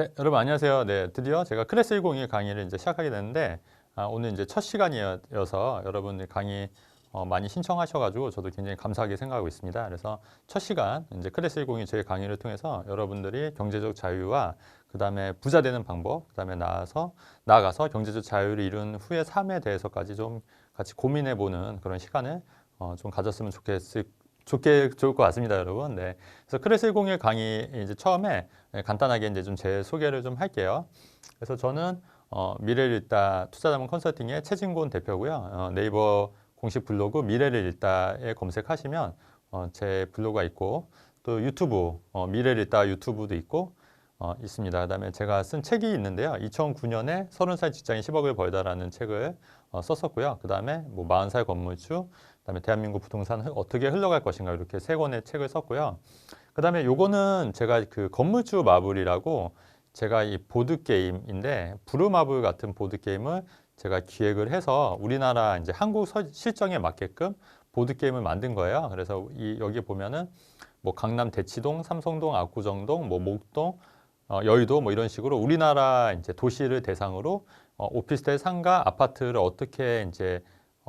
네, 여러분 안녕하세요. 네, 드디어 제가 클래스 101 강의를 이제 시작하게 됐는데 아, 오늘 이제 첫 시간이어서 여러분들 강의 어, 많이 신청하셔가지고 저도 굉장히 감사하게 생각하고 있습니다. 그래서 첫 시간 이제 클래스 101제 강의를 통해서 여러분들이 경제적 자유와 그 다음에 부자 되는 방법, 그 다음에 나아서 나아가서 경제적 자유를 이룬 후의 삶에 대해서까지 좀 같이 고민해보는 그런 시간을 어, 좀 가졌으면 좋겠을 좋게 좋을 것 같습니다, 여러분. 네. 그래서 클래스 101 강의 이제 처음에 네, 간단하게 이제 좀 제 소개를 좀 할게요. 그래서 저는 어, 미래를 읽다 투자자문 컨설팅의 최진곤 대표고요. 어, 네이버 공식 블로그 미래를 읽다에 검색하시면 어, 제 블로그가 있고 또 유튜브 어, 미래를 읽다 유튜브도 있고 어, 있습니다. 그다음에 제가 쓴 책이 있는데요. 2009년에 30살 직장인 10억을 벌다라는 책을 어, 썼었고요. 그다음에 뭐 40살 건물주 그다음에 대한민국 부동산 어떻게 흘러갈 것인가 이렇게 세 권의 책을 썼고요. 그다음에 요거는 제가 그 건물주 마블이라고 제가 이 보드 게임인데 부르마블 같은 보드 게임을 제가 기획을 해서 우리나라 이제 한국 서- 실정에 맞게끔 보드 게임을 만든 거예요. 그래서 이 여기 보면은 뭐 강남 대치동, 삼성동, 압구정동, 뭐 목동, 어, 여의도 뭐 이런 식으로 우리나라 이제 도시를 대상으로 어, 오피스텔, 상가, 아파트를 어떻게 이제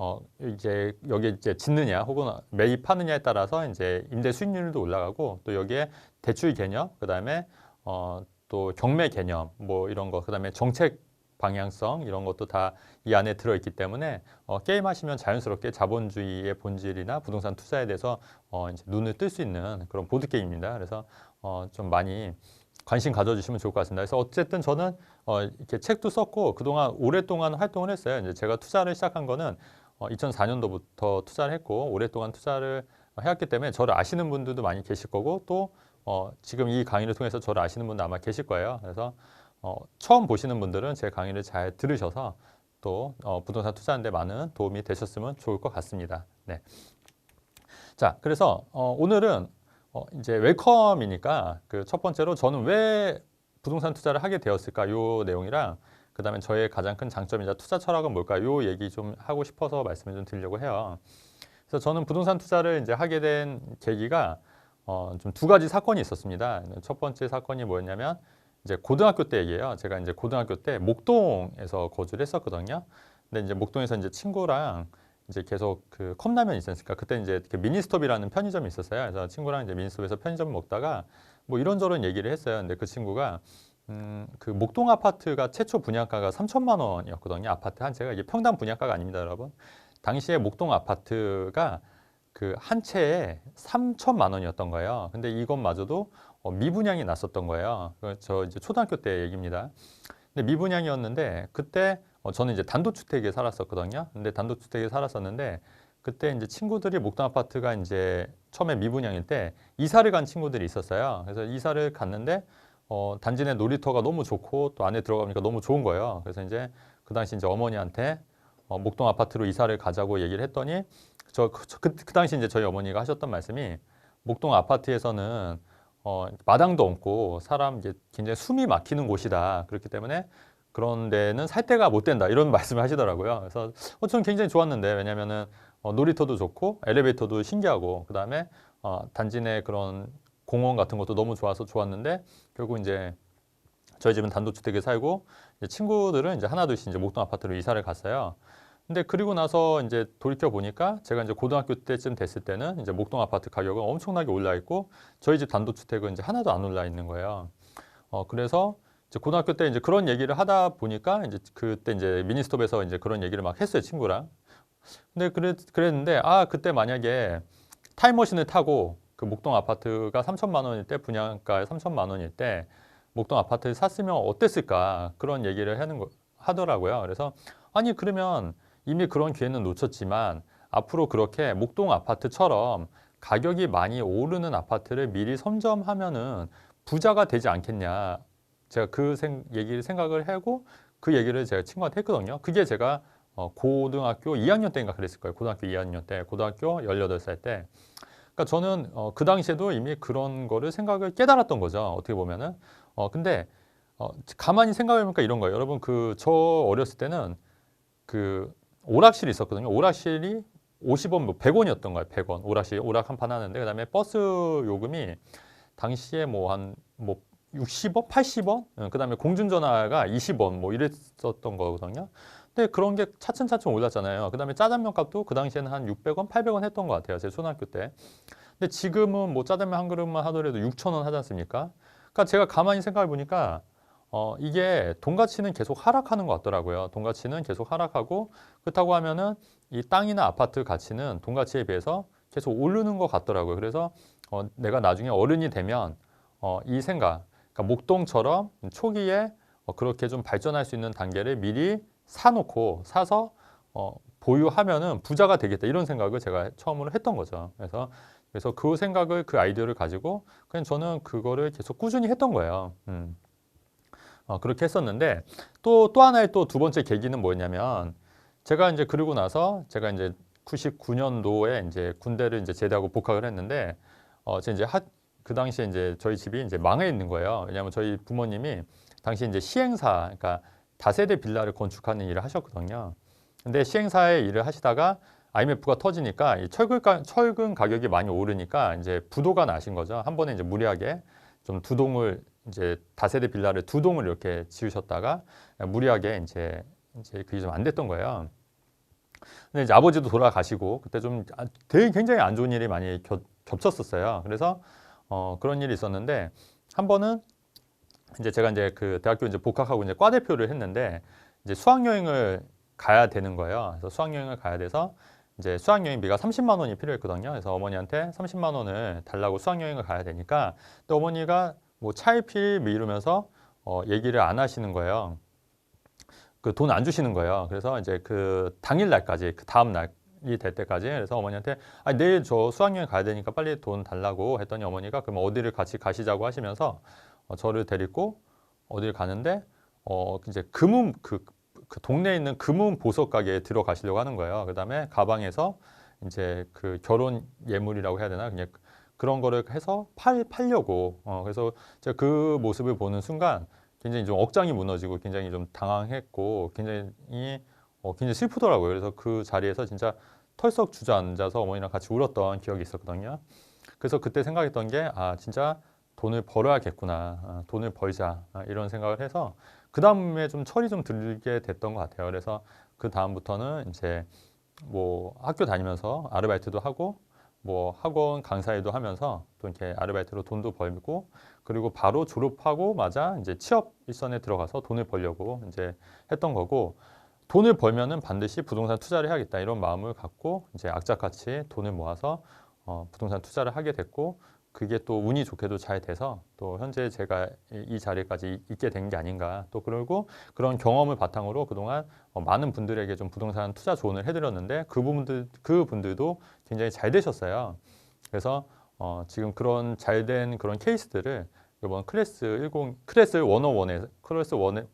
어 이제 여기 이제 짓느냐 혹은 매입하느냐에 따라서 이제 임대 수익률도 올라가고 또 여기에 대출 개념 그다음에 어 또 경매 개념 뭐 이런 거 그다음에 정책 방향성 이런 것도 다 이 안에 들어 있기 때문에 어 게임 하시면 자연스럽게 자본주의의 본질이나 부동산 투자에 대해서 어 이제 눈을 뜰 수 있는 그런 보드 게임입니다. 그래서 어 좀 많이 관심 가져주시면 좋을 것 같습니다. 그래서 어쨌든 저는 어 이렇게 책도 썼고 그동안 오랫동안 활동을 했어요. 이제 제가 투자를 시작한 거는 어 2004년도부터 투자를 했고 오랫동안 투자를 해왔기 때문에 저를 아시는 분들도 많이 계실 거고 또 어 지금 이 강의를 통해서 저를 아시는 분도 아마 계실 거예요. 그래서 어 처음 보시는 분들은 제 강의를 잘 들으셔서 또 어 부동산 투자하는 데 많은 도움이 되셨으면 좋을 것 같습니다. 네. 자, 그래서 어 오늘은 어 이제 웰컴이니까 그 첫 번째로 저는 왜 부동산 투자를 하게 되었을까 요 내용이랑 그다음에 저의 가장 큰 장점이자 투자 철학은 뭘까 요 얘기 좀 하고 싶어서 말씀을 좀 드리려고 해요. 그래서 저는 부동산 투자를 이제 하게 된 계기가 어 좀 두 가지 사건이 있었습니다. 첫 번째 사건이 뭐였냐면 이제 고등학교 때 얘기예요. 제가 이제 고등학교 때 목동에서 거주를 했었거든요. 근데 이제 목동에서 이제 친구랑 이제 계속 그 컵라면 있지 않습니까? 그때 이제 그 미니스톱이라는 편의점이 있었어요. 그래서 친구랑 이제 미니스톱에서 편의점 먹다가 뭐 이런저런 얘기를 했어요. 근데 그 친구가 음, 그 목동 아파트가 최초 분양가가 3천만 원이었거든요. 아파트 한 채가 이게 평당 분양가가 아닙니다, 여러분. 당시에 목동 아파트가 그 한 채에 3천만 원이었던 거예요. 근데 이것마저도 어, 미분양이 났었던 거예요. 그저 이제 초등학교 때 얘기입니다. 근데 미분양이었는데 그때 어, 저는 이제 단독주택에 살았었거든요. 근데 단독주택에 살았었는데 그때 이제 친구들이 목동 아파트가 이제 처음에 미분양일 때 이사를 간 친구들이 있었어요. 그래서 이사를 갔는데 어, 단지 내 놀이터가 너무 좋고 또 안에 들어가니까 너무 좋은 거예요. 그래서 이제 그 당시 이제 어머니한테 어, 목동 아파트로 이사를 가자고 얘기를 했더니 저그 그, 그 당시 이제 저희 어머니가 하셨던 말씀이 목동 아파트에서는 어, 마당도 없고 사람 이제 굉장히 숨이 막히는 곳이다. 그렇기 때문에 그런 데는 살 데가 못 된다. 이런 말씀을 하시더라고요. 그래서 어, 저는 굉장히 좋았는데 왜냐면은 어, 놀이터도 좋고 엘리베이터도 신기하고 그다음에 어, 단지 내 그런 공원 같은 것도 너무 좋아서 좋았는데 결국 이제 저희 집은 단독주택에 살고 이제 친구들은 이제 하나둘씩 이제 목동 아파트로 이사를 갔어요. 근데 그리고 나서 이제 돌이켜 보니까 제가 이제 고등학교 때쯤 됐을 때는 이제 목동 아파트 가격은 엄청나게 올라 있고 저희 집 단독주택은 이제 하나도 안 올라 있는 거예요. 어 그래서 이제 고등학교 때 이제 그런 얘기를 하다 보니까 이제 그때 이제 미니스톱에서 이제 그런 얘기를 막 했어요 친구랑. 근데 그랬 그랬는데 아 그때 만약에 타임머신을 타고 그 목동 아파트가 3천만 원일 때 분양가 3천만 원일 때 목동 아파트를 샀으면 어땠을까 그런 얘기를 하는 거 하더라고요. 그래서 아니 그러면 이미 그런 기회는 놓쳤지만 앞으로 그렇게 목동 아파트처럼 가격이 많이 오르는 아파트를 미리 선점하면은 부자가 되지 않겠냐. 제가 그 생, 얘기를 생각을 하고 그 얘기를 제가 친구한테 했거든요. 그게 제가 어, 고등학교 2학년 때인가 그랬을 거예요. 고등학교 2학년 때, 고등학교 18살 때. 그러니까 저는 어, 그 당시에도 이미 그런 거를 생각을 깨달았던 거죠. 어떻게 보면은. 어, 근데 어, 가만히 생각해보니까 이런 거예요. 여러분 그 저 어렸을 때는 그 오락실이 있었거든요. 오락실이 50원, 뭐 100원이었던 거예요. 100원. 오락실 오락 한 판 하는데 그다음에 버스 요금이 당시에 뭐 한뭐 60원, 80원, 어, 그다음에 공중전화가 20원 뭐 이랬었던 거거든요. 근데 그런 게 차츰차츰 올랐잖아요. 그 다음에 짜장면 값도 그 당시에는 한 600원, 800원 했던 것 같아요. 제 초등학교 때. 근데 지금은 뭐 짜장면 한 그릇만 하더라도 6천 원 하지 않습니까? 그러니까 제가 가만히 생각해 보니까 어, 이게 돈 가치는 계속 하락하는 것 같더라고요. 돈 가치는 계속 하락하고 그렇다고 하면은 이 땅이나 아파트 가치는 돈 가치에 비해서 계속 오르는 것 같더라고요. 그래서 어, 내가 나중에 어른이 되면 어, 이 생각, 그러니까 목동처럼 초기에 어, 그렇게 좀 발전할 수 있는 단계를 미리 사놓고 사서 어, 보유하면은 부자가 되겠다 이런 생각을 제가 처음으로 했던 거죠. 그래서 그래서 그 생각을 그 아이디어를 가지고 그냥 저는 그거를 계속 꾸준히 했던 거예요. 음. 어, 그렇게 했었는데 또또 하나의 또 두 번째 계기는 뭐였냐면 제가 이제 그러고 나서 제가 이제 99년도에 이제 군대를 이제 제대하고 복학을 했는데 어, 제 이제 하, 그 당시에 이제 저희 집이 이제 망해 있는 거예요. 왜냐하면 저희 부모님이 당시 이제 시행사, 그러니까 다세대 빌라를 건축하는 일을 하셨거든요. 근데 시행사의 일을 하시다가 IMF가 터지니까 이 철근, 가, 철근 가격이 많이 오르니까 이제 부도가 나신 거죠. 한 번에 이제 무리하게 좀 두 동을 이제 다세대 빌라를 두 동을 이렇게 지으셨다가 무리하게 이제 이제 그게 좀 안 됐던 거예요. 근데 이제 아버지도 돌아가시고 그때 좀 아- 되게 굉장히 안 좋은 일이 많이 겹, 겹쳤었어요. 그래서 어, 그런 일이 있었는데 한 번은 이제 제가 이제 그 대학교 이제 복학하고 이제 과 대표를 했는데 이제 수학 여행을 가야 되는 거예요. 그래서 수학 여행을 가야 돼서 이제 수학 여행비가 30만 원이 필요했거든요. 그래서 어머니한테 30만 원을 달라고 수학 여행을 가야 되니까 또 어머니가 뭐 차일피일 뭐 이러면서 어, 얘기를 안 하시는 거예요. 그 돈 안 주시는 거예요. 그래서 이제 그 당일 날까지 그 다음 날이 될 때까지. 그래서 어머니한테 아 내일 저 수학여행 가야 되니까 빨리 돈 달라고. 했더니 어머니가 그럼 어디를 같이 가시자고 하시면서 어, 저를 데리고 어디를 가는데 어 이제 금은 그, 그 동네에 있는 금은 보석 가게에 들어가시려고 하는 거예요. 그다음에 가방에서 이제 그 결혼 예물이라고 해야 되나? 그냥 그런 거를 해서 팔 팔려고. 어 그래서 제가 그 모습을 보는 순간 굉장히 좀 억장이 무너지고 굉장히 좀 당황했고 굉장히 어, 굉장히 슬프더라고요. 그래서 그 자리에서 진짜 털썩 주저앉아서 어머니랑 같이 울었던 기억이 있었거든요. 그래서 그때 생각했던 게 아 진짜 돈을 벌어야겠구나, 아, 돈을 벌자 아, 이런 생각을 해서 그 다음에 좀 철이 좀 들게 됐던 것 같아요. 그래서 그 다음부터는 이제 뭐 학교 다니면서 아르바이트도 하고 뭐 학원 강사일도 하면서 또 이렇게 아르바이트로 돈도 벌고 그리고 바로 졸업하고 맞아 이제 취업 일선에 들어가서 돈을 벌려고 이제 했던 거고 돈을 벌면은 반드시 부동산 투자를 해야겠다 이런 마음을 갖고 이제 악착같이 돈을 모아서 어, 부동산 투자를 하게 됐고 그게 또 운이 좋게도 잘 돼서 또 현재 제가 이, 이 자리까지 있게 된 게 아닌가 또 그리고 그런 경험을 바탕으로 그동안 어, 많은 분들에게 좀 부동산 투자 조언을 해드렸는데 그 분들 그 분들도 굉장히 잘 되셨어요. 그래서 어, 지금 그런 잘 된 그런 케이스들을 이번 클래스 10 클래스 101에 클래스 1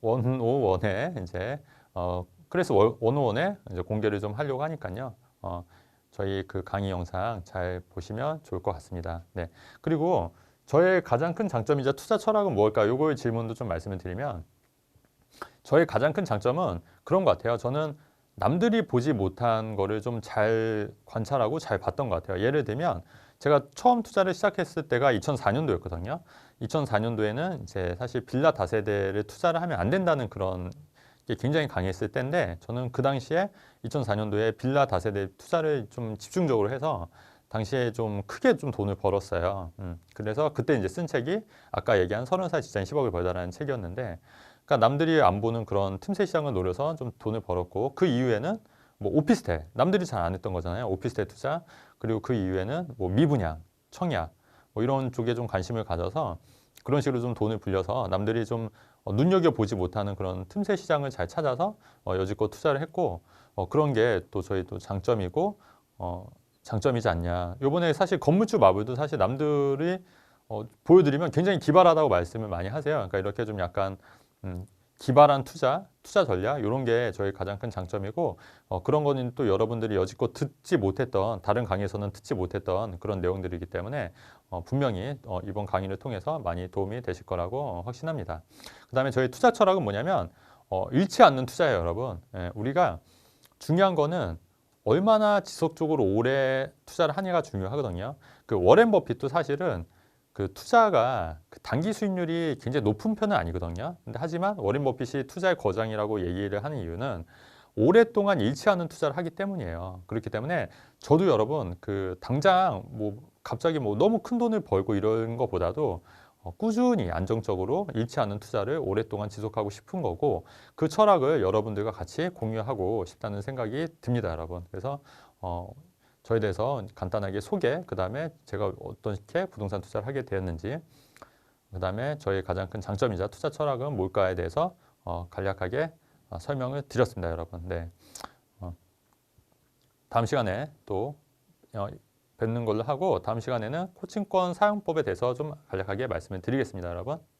101에 이제 어, 클래스 101에 이제 공개를 좀 하려고 하니까요. 어, 저희 그 강의 영상 잘 보시면 좋을 것 같습니다. 네. 그리고 저의 가장 큰 장점이자 투자 철학은 무엇일까? 요거의 질문도 좀 말씀을 드리면 저의 가장 큰 장점은 그런 것 같아요. 저는 남들이 보지 못한 거를 좀 잘 관찰하고 잘 봤던 것 같아요. 예를 들면 제가 처음 투자를 시작했을 때가 2004년도였거든요. 2004년도에는 이제 사실 빌라 다세대를 투자를 하면 안 된다는 그런 게 굉장히 강했을 때인데 저는 그 당시에 2004년도에 빌라 다세대 투자를 좀 집중적으로 해서 당시에 좀 크게 좀 돈을 벌었어요. 음, 그래서 그때 이제 쓴 책이 아까 얘기한 서른 살 직장인 10억을 벌다라는 책이었는데 그러니까 남들이 안 보는 그런 틈새 시장을 노려서 좀 돈을 벌었고 그 이후에는 뭐 오피스텔 남들이 잘 안 했던 거잖아요. 오피스텔 투자 그리고 그 이후에는 뭐 미분양, 청약 뭐 이런 쪽에 좀 관심을 가져서 그런 식으로 좀 돈을 불려서 남들이 좀 어, 눈여겨 보지 못하는 그런 틈새 시장을 잘 찾아서 어, 여지껏 투자를 했고 어, 그런 게 또 저희 또 장점이고 어, 장점이지 않냐. 요번에 사실 건물주 마블도 사실 남들이 어, 보여드리면 굉장히 기발하다고 말씀을 많이 하세요. 그러니까 이렇게 좀 약간 음, 기발한 투자, 투자 전략 이런 게 저희 가장 큰 장점이고 어, 그런 거는 또 여러분들이 여지껏 듣지 못했던 다른 강의에서는 듣지 못했던 그런 내용들이기 때문에 어, 분명히 어, 이번 강의를 통해서 많이 도움이 되실 거라고 어, 확신합니다. 그 다음에 저희 투자 철학은 뭐냐면 어, 잃지 않는 투자예요, 여러분. 예, 우리가 중요한 거는 얼마나 지속적으로 오래 투자를 하냐가 중요하거든요. 그 워렌 버핏도 사실은 그 투자가 그 단기 수익률이 굉장히 높은 편은 아니거든요. 근데 하지만 워렌 버핏이 투자의 거장이라고 얘기를 하는 이유는 오랫동안 잃지 않은 투자를 하기 때문이에요. 그렇기 때문에 저도 여러분 그 당장 뭐 갑자기 뭐 너무 큰 돈을 벌고 이런 것보다도 어, 꾸준히 안정적으로 잃지 않는 투자를 오랫동안 지속하고 싶은 거고 그 철학을 여러분들과 같이 공유하고 싶다는 생각이 듭니다, 여러분. 그래서 어, 저에 대해서 간단하게 소개, 그 다음에 제가 어떻게 부동산 투자를 하게 되었는지, 그 다음에 저의 가장 큰 장점이자 투자 철학은 뭘까에 대해서 어, 간략하게 어, 설명을 드렸습니다, 여러분. 네. 어, 다음 시간에 또 어, 뵙는 걸로 하고 다음 시간에는 코칭권 사용법에 대해서 좀 간략하게 말씀을 드리겠습니다, 여러분. 네.